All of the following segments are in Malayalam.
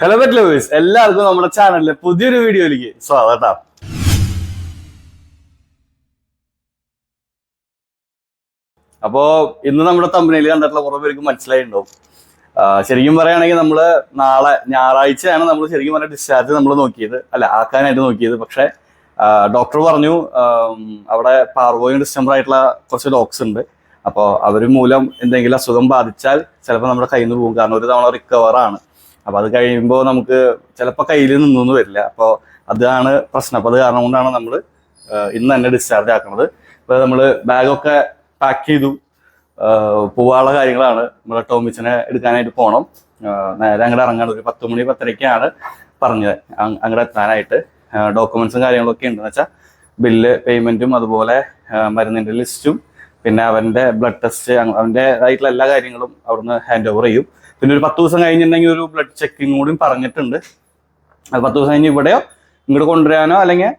ഹലോ പെറ്റ് ലവേഴ്സ് എല്ലാവർക്കും നമ്മുടെ ചാനലിലെ പുതിയൊരു വീഡിയോയിലേക്ക് സ്വാഗതം. അപ്പോ ഇന്ന് നമ്മുടെ തമ്പനയിൽ കണ്ടിട്ടുള്ള കുറേ പേർക്ക് മനസ്സിലായിട്ടുണ്ടാവും. ശരിക്കും പറയുകയാണെങ്കിൽ നമ്മൾ നാളെ ഞായറാഴ്ചയാണ് നമ്മൾ ശരിക്കും പറഞ്ഞ ഡിസ്ചാർജ് നമ്മൾ നോക്കിയത്. അല്ല ആക്കാനായിട്ട് നോക്കിയത്. പക്ഷെ ഡോക്ടർ പറഞ്ഞു അവിടെ പാർവോയും ഡിസ്റ്റംബർ ആയിട്ടുള്ള കുറച്ച് ഡോക്സ് ഉണ്ട്. അപ്പോൾ അവർ മൂലം എന്തെങ്കിലും അസുഖം ബാധിച്ചാൽ ചിലപ്പോൾ നമ്മുടെ കയ്യിൽ നിന്ന് പോകും. കാരണം ഒരു തവണ റിക്കവർ ആണ്. അപ്പോൾ അത് കഴിയുമ്പോൾ നമുക്ക് ചിലപ്പോൾ കയ്യിൽ നിന്നൊന്നും വരില്ല. അപ്പോൾ അതാണ് പ്രശ്നം. അപ്പോൾ അത് കാരണം കൊണ്ടാണ് നമ്മൾ ഇന്ന് തന്നെ ഡിസ്ചാർജ് ആക്കുന്നത് ഇപ്പോൾ നമ്മൾ ബാഗൊക്കെ പാക്ക് ചെയ്തു. പോവാനുള്ള കാര്യങ്ങളാണ് നമ്മൾ ടോമിച്ചനെ എടുക്കാനായിട്ട് പോകണം നേരെ അങ്ങോട്ട് ഇറങ്ങാൻ ഒരു പത്ത് മണി പത്തരയ്ക്കാണ് പറഞ്ഞത്. അങ് അങ്ങോട്ട് എത്താനായിട്ട്. ഡോക്യുമെന്റ്സും കാര്യങ്ങളൊക്കെ ഉണ്ടെന്ന് വെച്ചാൽ ബില്ല് പേയ്മെന്റും അതുപോലെ മരുന്നിന്റെ ലിസ്റ്റും പിന്നെ അവന്റെ ബ്ലഡ് ടെസ്റ്റ് അവന്റെ ആയിട്ടുള്ള എല്ലാ കാര്യങ്ങളും അവിടുന്ന് ഹാൻഡ് ഓവർ ചെയ്യും. പിന്നെ ഒരു പത്ത് ദിവസം കഴിഞ്ഞിട്ടുണ്ടെങ്കിൽ ഒരു ബ്ലഡ് ചെക്കിങ് കൂടി പറഞ്ഞിട്ടുണ്ട്. അത് പത്ത് ദിവസം കഴിഞ്ഞ് ഇവിടെയോ ഇങ്ങോട്ട് കൊണ്ടുവരാനോ അല്ലെങ്കിൽ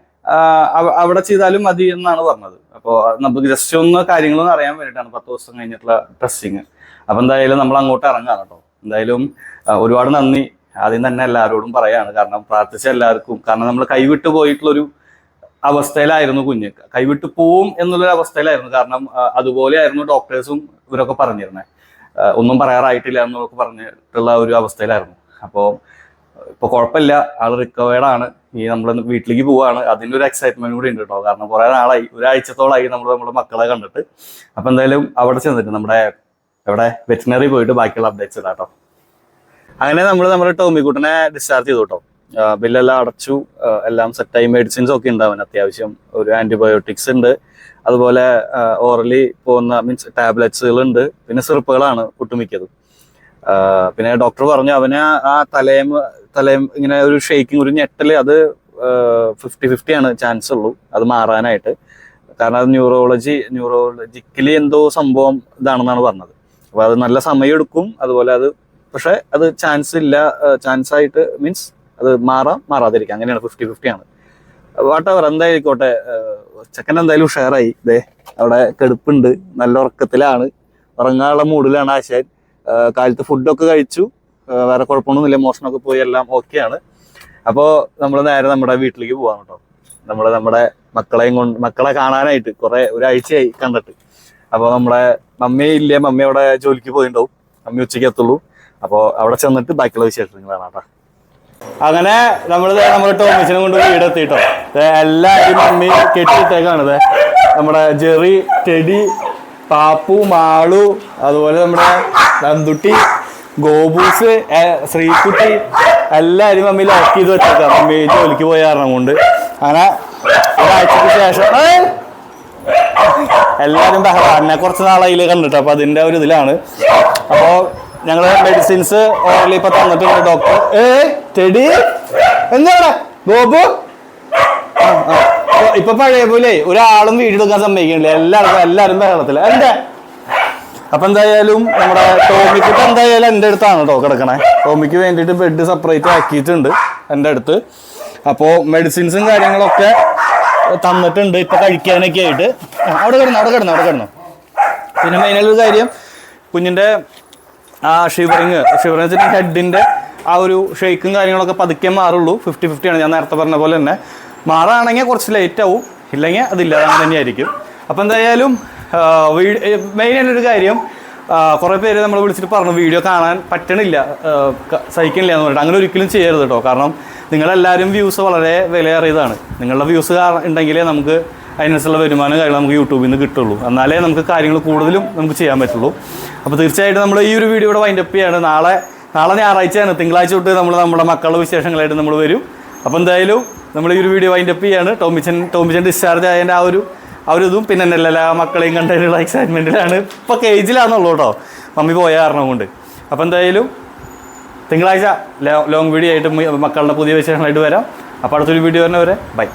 അവിടെ ചെയ്താലും മതി എന്നാണ് പറഞ്ഞത്. അപ്പോൾ നമുക്ക് ജസ്റ്റ് ഒന്ന് കാര്യങ്ങളൊന്നും അറിയാൻ വേണ്ടിയിട്ടാണ് പത്ത് ദിവസം കഴിഞ്ഞിട്ടുള്ള ടെസ്റ്റിങ് അപ്പം എന്തായാലും നമ്മൾ അങ്ങോട്ട് ഇറങ്ങാം കേട്ടോ. എന്തായാലും ഒരുപാട് നന്ദി. ആദ്യം തന്നെ എല്ലാവരോടും പറയാണ്. കാരണം പ്രാർത്ഥിച്ച എല്ലാവർക്കും കാരണം നമ്മൾ കൈവിട്ട് പോയിട്ടുള്ളൊരു അവസ്ഥയിലായിരുന്നു കുഞ്ഞ്. കൈവിട്ട് പോവും എന്നുള്ളൊരു അവസ്ഥയിലായിരുന്നു. കാരണം അതുപോലെയായിരുന്നു ഡോക്ടേഴ്സും ഇവരൊക്കെ പറഞ്ഞിരുന്നത് ഒന്നും പറയാറായിട്ടില്ല എന്നൊക്കെ പറഞ്ഞിട്ടുള്ള ഒരു അവസ്ഥയിലായിരുന്നു. അപ്പോൾ ഇപ്പോൾ കുഴപ്പമില്ല. ആൾ റിക്കവേർഡ് ആണ്. ഈ നമ്മൾ വീട്ടിലേക്ക് പോവാണ്. അതിന്റെ ഒരു എക്സൈറ്റ്മെന്റ് കൂടി ഉണ്ട് കേട്ടോ. കാരണം കുറേ നാളായി. ഒരാഴ്ചത്തോളായി നമ്മൾ നമ്മുടെ മക്കളെ കണ്ടിട്ട്. അപ്പം എന്തായാലും അവിടെ ചെന്നിട്ട് നമ്മുടെ എവിടെ? വെറ്റിനറി പോയിട്ട് ബാക്കിയുള്ള അപ്ഡേറ്റ്സ് ഇടാം കേട്ടോ. അങ്ങനെ നമ്മൾ നമ്മുടെ ടോമിക്കുട്ടനെ ഡിസ്ചാർജ് ചെയ്തു കേട്ടോ. ബില്ലെല്ലാം അടച്ചു എല്ലാം സെറ്റായി മെഡിസിൻസ് ഒക്കെ ഉണ്ടാവും അത്യാവശ്യം. ഒരു ആന്റിബയോട്ടിക്സ് ഉണ്ട്. അതുപോലെ ഓറലി പോകുന്ന മീൻസ് ടാബ്ലെറ്റ്സുകൾ ഉണ്ട് പിന്നെ സിറപ്പുകളാണ് ഒട്ടുമിക്കതും പിന്നെ ഡോക്ടർ പറഞ്ഞു അവന് ആ തലയം തലയം ഇങ്ങനെ ഒരു ഷേക്കിംഗ് ഒരു ഞെട്ടൽ അത് ഫിഫ്റ്റി ഫിഫ്റ്റി ആണ് ചാൻസ് ഉള്ളൂ. അത് മാറാനായിട്ട്. കാരണം അത് ന്യൂറോളജി ന്യൂറോളജിക്കലി എന്തോ സംഭവം ഇതാണെന്നാണ് പറഞ്ഞത്. അപ്പോൾ അത് നല്ല സമയം എടുക്കും. അതുപോലെ അത് പക്ഷേ അത് ചാൻസ് ഇല്ല. ചാൻസ് ആയിട്ട് മീൻസ് അത് മാറാം മാറാതിരിക്കാം. അങ്ങനെയാണ് ഫിഫ്റ്റി ഫിഫ്റ്റി ആണ്. വാട്ടവർ എന്തായിക്കോട്ടെ ചെക്കൻ എന്തായാലും ഉഷാറായി. ദേ അവിടെ കെടുപ്പുണ്ട്. നല്ല ഉറക്കത്തിലാണ്. ഉറങ്ങാനുള്ള മൂഡിലാണ് ആശാൻ. ആ, കാലത്ത് ഫുഡൊക്കെ കഴിച്ചു. വേറെ കുഴപ്പമൊന്നുമില്ല. മോഷണമൊക്കെ പോയി എല്ലാം ഓക്കെയാണ് അപ്പോൾ നമ്മൾ നേരെ നമ്മുടെ വീട്ടിലേക്ക് പോകാം കേട്ടോ. നമ്മൾ നമ്മുടെ മക്കളെയും കൊണ്ട് മക്കളെ കാണാനായിട്ട് കുറെ ഒരാഴ്ചയായി കണ്ടിട്ട്. അപ്പോൾ നമ്മുടെ മമ്മി ഇല്ല? മമ്മി അവിടെ ജോലിക്ക് പോയിണ്ടാവും. മമ്മി ഉച്ചയ്ക്ക് എത്തുള്ളൂ. അപ്പോൾ അവിടെ ചെന്നിട്ട് ബാക്കിയുള്ള വിശേഷങ്ങളാണ് കേട്ടോ. അങ്ങനെ നമ്മൾ നമ്മുടെ ടോമിച്ചിനെ കൊണ്ട് വീട് എല്ലാ ഈ മമ്മി കെട്ടിയിട്ടേക്കാണ് ദേ. നമ്മുടെ ജെറി ടെഡി പാപ്പു മാളു അതുപോലെ നമ്മുടെ നന്ദുട്ടി ഗോബൂസ് ശ്രീകുട്ടി എല്ലാവരും മമ്മി ലോക്ക് ചെയ്ത് വെച്ചേക്കാം. മമ്മി ജോലിക്ക് പോയ കാരണം കൊണ്ട്. അങ്ങനെ ഒരാഴ്ചക്ക് ശേഷം! എല്ലാവരും ബഹളം. എന്നെ കുറച്ച് നാളായില്ലേ കണ്ടിട്ട്. അപ്പൊ അതിന്റെ ഒരു ഇതിലാണ്. അപ്പോ ഞങ്ങൾ മെഡിസിൻസ് ഓർഡർ ഇപ്പൊ തന്നിട്ടുണ്ട് ഡോക്ടർ ഏ ടെഡി എന്താണ്? ബോബു. ഇപ്പൊ- പഴയ പോലെ ഒരാളും വീഡിയോ എടുക്കാൻ സമ്മതിക്കണില്ല എല്ലാവർക്കും എല്ലാവരും ബഹളത്തില്ല എന്താ? അപ്പൊ എന്തായാലും നമ്മുടെ ടോമിക്കിട്ട് എന്തായാലും എന്റെ അടുത്താണ് കേട്ടോ കിടക്കണേ. ടോമിക്ക് വേണ്ടിയിട്ട് ബെഡ് സെപ്പറേറ്റ് ആക്കിയിട്ടുണ്ട് എന്റെ അടുത്ത്. അപ്പോൾ മെഡിസിൻസും കാര്യങ്ങളൊക്കെ തന്നിട്ടുണ്ട്. ഇപ്പൊ കഴിക്കാനൊക്കെ ആയിട്ട് അവിടെ കിടന്നു അവിടെ കിടന്നു അവിടെ കിടന്നു. പിന്നെ മെയിനായിട്ടൊരു കാര്യം കുഞ്ഞിന്റെ ആ ഷിവറിങ് ഷിവറിങ് ഹെഡിന്റെ ആ ഒരു ഷെയ്ക്കും കാര്യങ്ങളൊക്കെ പതുക്കെ മാറുള്ളൂ. ഫിഫ്റ്റി ഫിഫ്റ്റി ആണ്. ഞാൻ നേരത്തെ പറഞ്ഞ പോലെ തന്നെ. മാറാണെങ്കിൽ കുറച്ച് ലേറ്റ് ആവും. ഇല്ലെങ്കിൽ അതില്ലാതെ തന്നെയായിരിക്കും. അപ്പം എന്തായാലും മെയിനായിട്ടൊരു കാര്യം ആ, കുറേ പേര് നമ്മൾ വിളിച്ചിട്ട് പറഞ്ഞു വീഡിയോ കാണാൻ പറ്റണില്ല. സഹിക്കണില്ല എന്ന് പറഞ്ഞിട്ട്. അങ്ങനെ ഒരിക്കലും ചെയ്യരുത് കേട്ടോ കാരണം നിങ്ങളെല്ലാവരും വ്യൂസ് വളരെ വിലയേറിയതാണ്. നിങ്ങളുടെ വ്യൂസ് ഉണ്ടെങ്കിലേ നമുക്ക് അതിനനുസരിച്ചുള്ള വരുമാനം കാര്യങ്ങൾ നമുക്ക് യൂട്യൂബിൽ നിന്ന് കിട്ടുള്ളൂ. എന്നാലേ നമുക്ക് കാര്യങ്ങൾ കൂടുതലും നമുക്ക് ചെയ്യാൻ പറ്റുള്ളൂ. അപ്പോൾ തീർച്ചയായിട്ടും നമ്മൾ ഈ ഒരു വീഡിയോ ഇവിടെ വൈൻഡപ്പ് ചെയ്യാണ്. നാളെ നാളെ ഞായറാഴ്ചയാണ്. തിങ്കളാഴ്ച തൊട്ട് നമ്മൾ നമ്മുടെ മക്കളുടെ വിശേഷങ്ങളായിട്ട് നമ്മൾ വരും. അപ്പോൾ എന്തായാലും നമ്മൾ ഈ ഒരു വീഡിയോ വൈൻഡപ്പ് ചെയ്യാണ്. ടോമിച്ചൻ ടോമിച്ചൻ ഡിസ്ചാർജ് ആയതിന്റെ ആ ഒരു ആ ഒരു ഇതും പിന്നെ എന്നല്ല എല്ലാ മക്കളെയും കണ്ടതിനുള്ള എക്സൈറ്റ്മെന്റിലാണ് ഇപ്പോൾ കേജിലാണെന്നുള്ളൂ കേട്ടോ മമ്മി പോയ കാരണം കൊണ്ട്. അപ്പോൾ എന്തായാലും തിങ്കളാഴ്ച ലോങ് വീഡിയോ ആയിട്ട് മക്കളുടെ പുതിയ വിശേഷങ്ങളായിട്ട് വരാം. അപ്പോൾ അടുത്തൊരു വീഡിയോ തന്നെ വരെ ബൈ